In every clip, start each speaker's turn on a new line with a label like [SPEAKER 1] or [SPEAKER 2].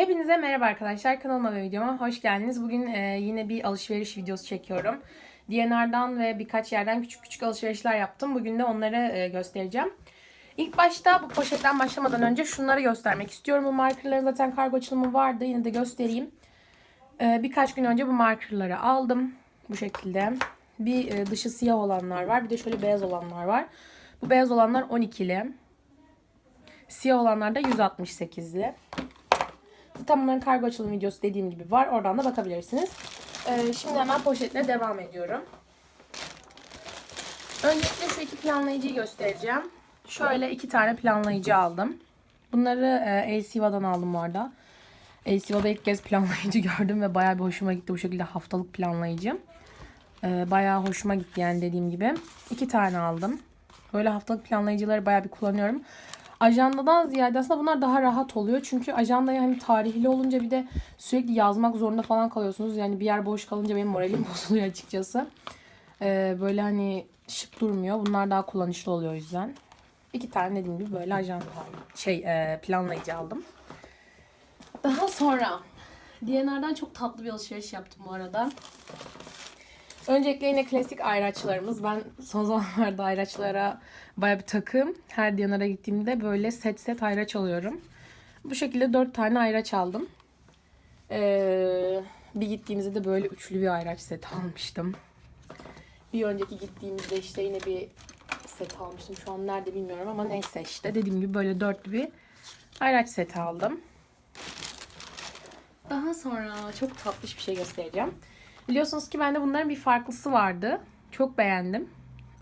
[SPEAKER 1] Hepinize merhaba arkadaşlar. Kanalıma ve videoma hoş geldiniz. Bugün e, yine bir alışveriş videosu çekiyorum. DNR'dan ve birkaç yerden küçük küçük alışverişler yaptım. Bugün de onları e, göstereceğim. İlk başta bu poşetten başlamadan önce şunları göstermek istiyorum. Bu markerların zaten kargo açılımı vardı. Yine de göstereyim. E, birkaç gün önce bu markerları aldım. Bu şekilde. Bir e, dışı siyah olanlar var. Bir de şöyle beyaz olanlar var. Bu beyaz olanlar 12'li. Siyah olanlar da 168'li. Tam bunların kargo açılım videosu dediğim gibi var. Oradan da bakabilirsiniz. Ee, şimdi hemen poşetle devam ediyorum. Öncelikle şu iki planlayıcıyı göstereceğim. Şöyle iki tane planlayıcı aldım. Bunları e, Elsiva'dan aldım bu arada. Elsiva'da ilk kez planlayıcı gördüm ve bayağı bir hoşuma gitti bu şekilde haftalık planlayıcı. Ee, bayağı hoşuma gitti yani dediğim gibi. İki tane aldım. Böyle haftalık planlayıcıları bayağı bir kullanıyorum. Ajandadan ziyade aslında bunlar daha rahat oluyor. Çünkü ajandaya hani tarihli olunca bir de sürekli yazmak zorunda falan kalıyorsunuz. Yani bir yer boş kalınca benim moralim bozuluyor açıkçası. Ee, böyle hani şık durmuyor. Bunlar daha kullanışlı oluyor o yüzden. İki tane dediğim gibi böyle ajanda şey e, planlayıcı aldım. Daha sonra DNR'dan çok tatlı bir alışveriş yaptım bu arada. Öncelikle yine klasik ayraçlarımız. Ben son zamanlarda ayraçlara baya bir takım. Her Diyanara gittiğimde böyle set set ayraç alıyorum. Bu şekilde 4 tane ayraç aldım. Ee, bir gittiğimizde de böyle üçlü bir ayraç set almıştım. Bir önceki gittiğimizde işte yine bir set almıştım. Şu an nerede bilmiyorum ama neyse işte. Dediğim gibi böyle dörtlü bir ayraç seti aldım. Daha sonra çok tatlış bir şey göstereceğim. Biliyorsunuz ki bende bunların bir farklısı vardı. Çok beğendim.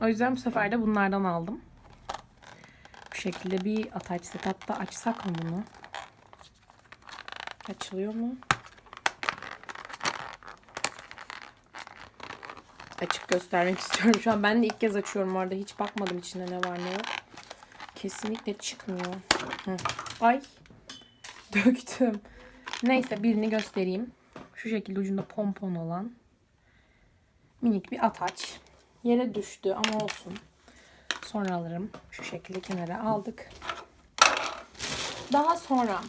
[SPEAKER 1] O yüzden bu sefer de bunlardan aldım. Bu şekilde bir ataç set. Açsak mı bunu? Açılıyor mu? Açıp göstermek istiyorum. Şu an ben de ilk kez açıyorum orada. Hiç bakmadım içinde ne var ne yok. Kesinlikle çıkmıyor. Hı. Ay. Döktüm. Neyse birini göstereyim. Şu şekilde ucunda pompon olan minik bir ataç. Yere düştü ama olsun. Sonra alırım. Şu şekilde kenara aldık. Daha sonra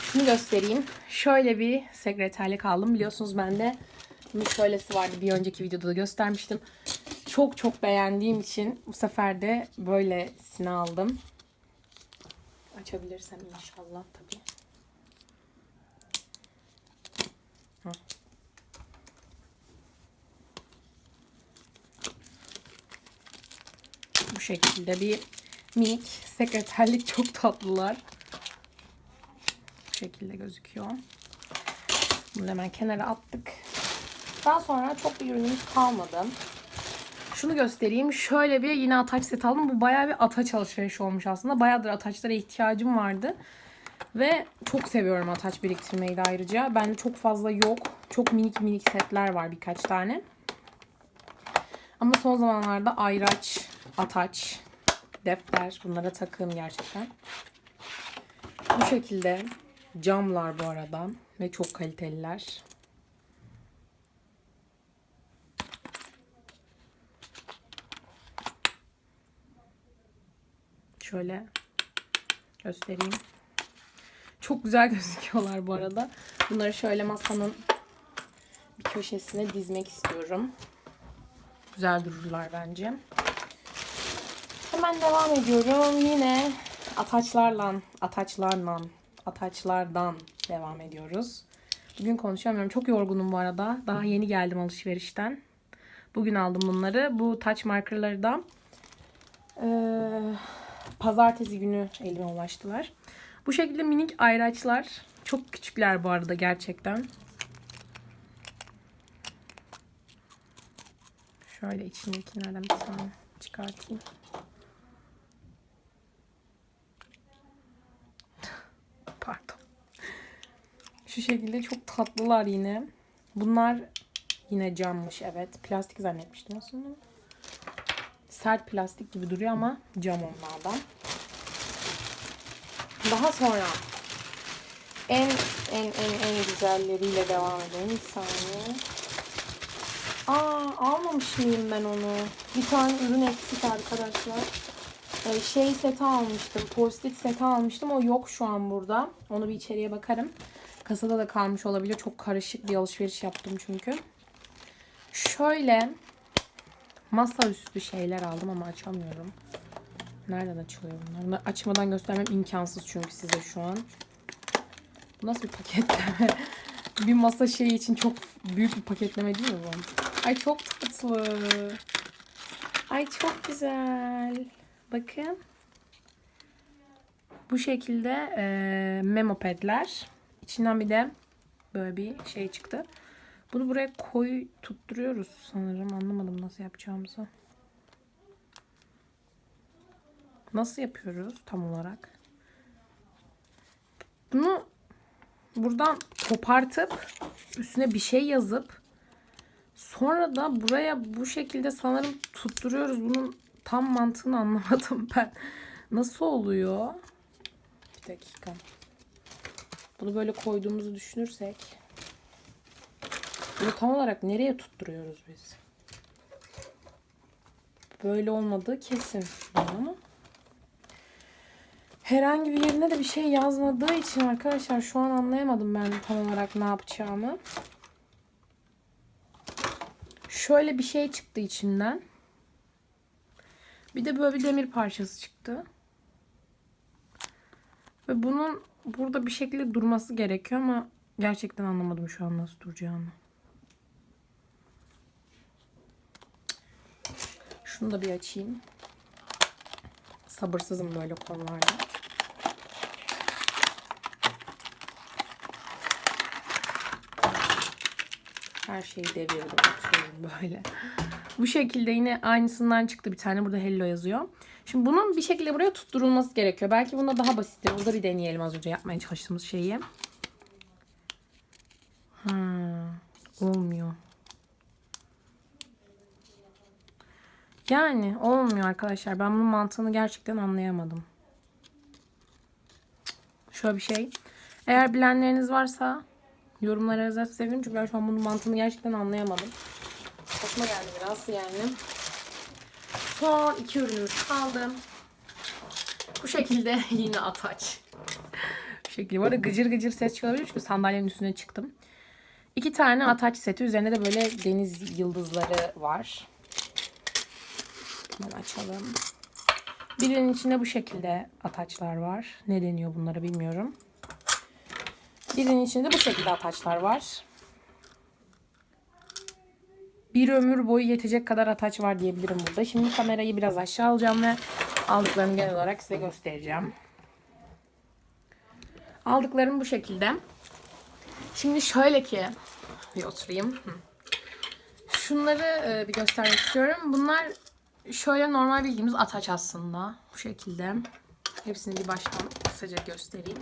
[SPEAKER 1] şunu göstereyim. Şöyle bir sekreterlik aldım. Biliyorsunuz bende şöylesi vardı. Bir önceki videoda da göstermiştim. Çok çok beğendiğim için bu sefer de böylesini aldım. Açabilirsem inşallah tabii. Şekilde bir minik sekreterlik çok tatlılar. Bu şekilde gözüküyor. Bunu hemen kenara attık. Daha sonra çok bir ürünümüz kalmadı. Şunu göstereyim. Şöyle bir yine ataç set aldım. Bu bayağı bir ataç alışverişi olmuş aslında. Bayağıdır ataçlara ihtiyacım vardı. Ve çok seviyorum ataç biriktirmeyi de ayrıca. Bende çok fazla yok. Çok minik minik setler var birkaç tane. Ama son zamanlarda ayraç, ataç, defter bunlara takığım gerçekten. Bu şekilde camlar bu arada ve çok kaliteliler. Şöyle göstereyim. Çok güzel gözüküyorlar bu arada. Bunları şöyle masanın bir köşesine dizmek istiyorum. Güzel dururlar bence. Hemen devam ediyorum. Yine ataçlarla, ataçlarla, ataçlardan devam ediyoruz. Bugün konuşamıyorum. Çok yorgunum bu arada. Daha yeni geldim alışverişten. Bugün aldım bunları. Bu taç markerları da ee, pazartesi günü elime ulaştılar. Bu şekilde minik ayraçlar. Çok küçükler bu arada gerçekten. Şöyle içindekilerden bir tane çıkartayım. Şu şekilde çok tatlılar yine. Bunlar yine cammış evet. Plastik zannetmiştim aslında. Sert plastik gibi duruyor ama cam onlardan. Daha sonra en en en en güzelleriyle devam edelim. Bir saniye. Aa almamış mıyım ben onu? Bir tane ürün eksik arkadaşlar. Ee, şey seti almıştım. Post-it seti almıştım. O yok şu an burada. Onu bir içeriye bakarım. Kasada da kalmış olabilir. Çok karışık bir alışveriş yaptım çünkü. Şöyle masaüstü şeyler aldım ama açamıyorum. Nereden açılıyor bunlar? Bunları açmadan göstermem imkansız çünkü size şu an. Bu nasıl bir paketleme? bir masa şeyi için çok büyük bir paketleme değil mi bu? Ay çok tatlı. Ay çok güzel. Bakın. Bu şekilde e, memo padler. İçinden bir de böyle bir şey çıktı. Bunu buraya koy tutturuyoruz sanırım. Anlamadım nasıl yapacağımızı. Nasıl yapıyoruz tam olarak? Bunu buradan kopartıp üstüne bir şey yazıp sonra da buraya bu şekilde sanırım tutturuyoruz. Bunun tam mantığını anlamadım ben. Nasıl oluyor? Bir dakika. Bunu böyle koyduğumuzu düşünürsek bunu tam olarak nereye tutturuyoruz biz? Böyle olmadığı kesin. Ama herhangi bir yerine de bir şey yazmadığı için arkadaşlar şu an anlayamadım ben tam olarak ne yapacağımı. Şöyle bir şey çıktı içinden. Bir de böyle bir demir parçası çıktı. Ve bunun burada bir şekilde durması gerekiyor ama gerçekten anlamadım şu an nasıl duracağını. Şunu da bir açayım. Sabırsızım böyle konularda. Her şeyi devirdim, atıyorum böyle. Bu şekilde yine aynısından çıktı bir tane. Burada hello yazıyor. Şimdi bunun bir şekilde buraya tutturulması gerekiyor. Belki bunda daha basittir. Burada bir deneyelim az önce yapmaya çalıştığımız şeyi. Ha, olmuyor. Yani olmuyor arkadaşlar. Ben bunun mantığını gerçekten anlayamadım. Şöyle bir şey. Eğer bilenleriniz varsa yorumlara sevinirim. Çünkü ben şu an bunun mantığını gerçekten anlayamadım. Saçma geldi biraz yani. Son iki ürünümüz kaldı. Bu şekilde yine ataç. Bu şekilde. Bu arada gıcır gıcır ses çıkabilir çünkü sandalyenin üstüne çıktım. İki tane ataç seti. Üzerinde de böyle deniz yıldızları var. Hemen açalım. Birinin içinde bu şekilde ataçlar var. Ne deniyor bunlara bilmiyorum. Birinin içinde bu şekilde ataçlar var. Bir ömür boyu yetecek kadar ataç var diyebilirim burada. Şimdi kamerayı biraz aşağı alacağım ve aldıklarımı genel olarak size göstereceğim. Aldıklarım bu şekilde. Şimdi şöyle ki bir oturayım. Şunları e, bir göstermek istiyorum. Bunlar şöyle normal bildiğimiz ataç aslında. Bu şekilde. Hepsini bir baştan kısaca göstereyim.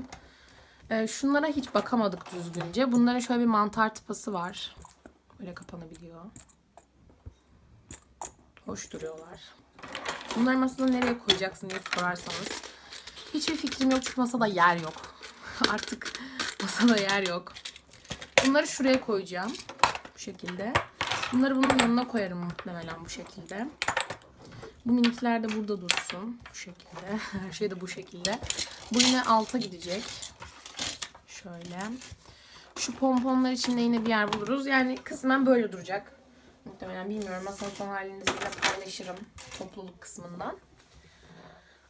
[SPEAKER 1] E, şunlara hiç bakamadık düzgünce. Bunların şöyle bir mantar tıpası var. Böyle kapanabiliyor. Hoş duruyorlar. Bunları masada nereye koyacaksın diye sorarsanız. Hiçbir fikrim yok çünkü masada yer yok. Artık masada yer yok. Bunları şuraya koyacağım. Bu şekilde. Bunları bunun yanına koyarım muhtemelen bu şekilde. Bu minikler de burada dursun. Bu şekilde. Her şey de bu şekilde. Bu yine alta gidecek. Şöyle. Şu pomponlar içinde yine bir yer buluruz. Yani kısmen böyle duracak. Muhtemelen bilmiyorum. Masanın son halini sizinle paylaşırım topluluk kısmından.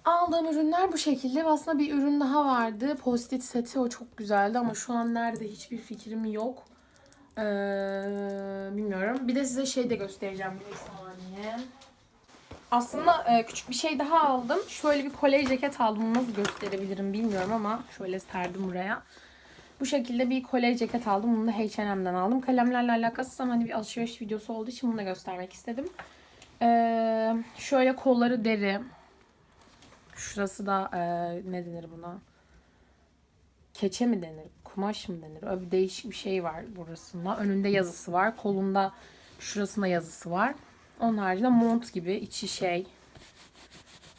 [SPEAKER 1] Aldığım ürünler bu şekilde. Aslında bir ürün daha vardı. Post-it seti. O çok güzeldi ama şu an nerede hiçbir fikrim yok. Ee, bilmiyorum. Bir de size şey de göstereceğim bir saniye. Aslında e, küçük bir şey daha aldım. Şöyle bir kolej ceket aldım. Nasıl gösterebilirim bilmiyorum ama şöyle serdim buraya. Bu şekilde bir kolej ceket aldım. Bunu da H&M'den aldım. Kalemlerle alakası ama hani bir alışveriş videosu olduğu için bunu da göstermek istedim. Ee, şöyle kolları deri. Şurası da e, ne denir buna? Keçe mi denir? Kumaş mı denir? Öyle bir değişik bir şey var burasında. Önünde yazısı var. Kolunda şurasında yazısı var. Onun haricinde mont gibi içi şey.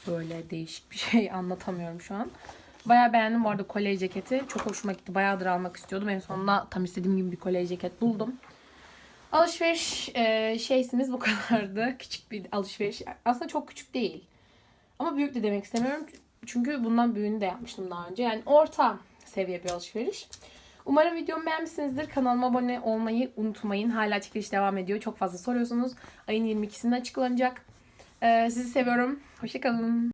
[SPEAKER 1] Böyle değişik bir şey anlatamıyorum şu an. Bayağı beğendim bu arada kolej ceketi. Çok hoşuma gitti. Bayağıdır almak istiyordum. En sonunda tam istediğim gibi bir kolej ceket buldum. Alışveriş e, şeysimiz bu kadardı. Küçük bir alışveriş. Aslında çok küçük değil. Ama büyük de demek istemiyorum. Çünkü bundan büyüğünü de yapmıştım daha önce. Yani orta seviye bir alışveriş. Umarım videomu beğenmişsinizdir. Kanalıma abone olmayı unutmayın. Hala çekiliş devam ediyor. Çok fazla soruyorsunuz. Ayın 22'sinde açıklanacak. Ee, sizi seviyorum. Hoşçakalın.